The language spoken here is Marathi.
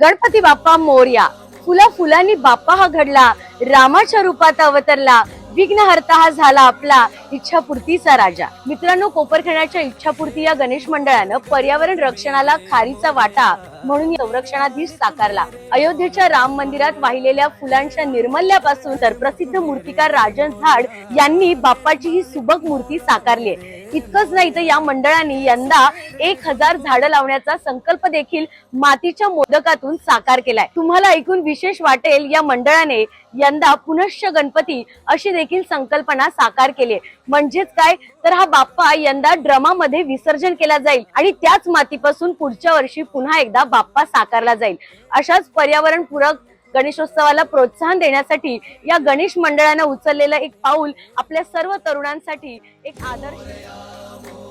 गणपती बाप्पा मोर्या. फुला फुलांनी बाप्पा हा घडला. रामाच्या रूपात अवतरला. विघ्नहर्ता हा झाला आपला. इच्छापूर्तीचा राजा. मित्रांनो कोपरखेड्याच्या इच्छापूर्ती या गणेश मंडळानं पर्यावरण रक्षणाला खारीचा वाटा म्हणून संरक्षणाधीश साकारला. अयोध्येच्या राम मंदिरात वाहिलेल्या फुलांच्या निर्मल्यापासून तर प्रसिद्ध मूर्तिकार राजन झाड यांनी बाप्पाची ही सुबक मूर्ती साकारली इतकंच नाही तर या मंडळाने यंदा एक हजार झाडं लावण्याचा संकल्प देखील मातीच्या मोदकातून साकार केलाय. तुम्हाला ऐकून विशेष वाटेल या मंडळाने यंदा पुनश्च गणपती अशी देखील संकल्पना साकार केली म्हणजेच काय? तर हा बाप्पा यंदा ड्रमामध्ये विसर्जन केला जाईल आणि त्याच मातीपासून पुढच्या वर्षी पुन्हा एकदा बाप्पा साकारला जाईल. अशाच पर्यावरणपूरक गणेशोत्सवाला प्रोत्साहन देण्यासाठी या गणेश मंडळानं उचललेलं एक पाऊल आपल्या सर्व तरुणांसाठी एक आदर्श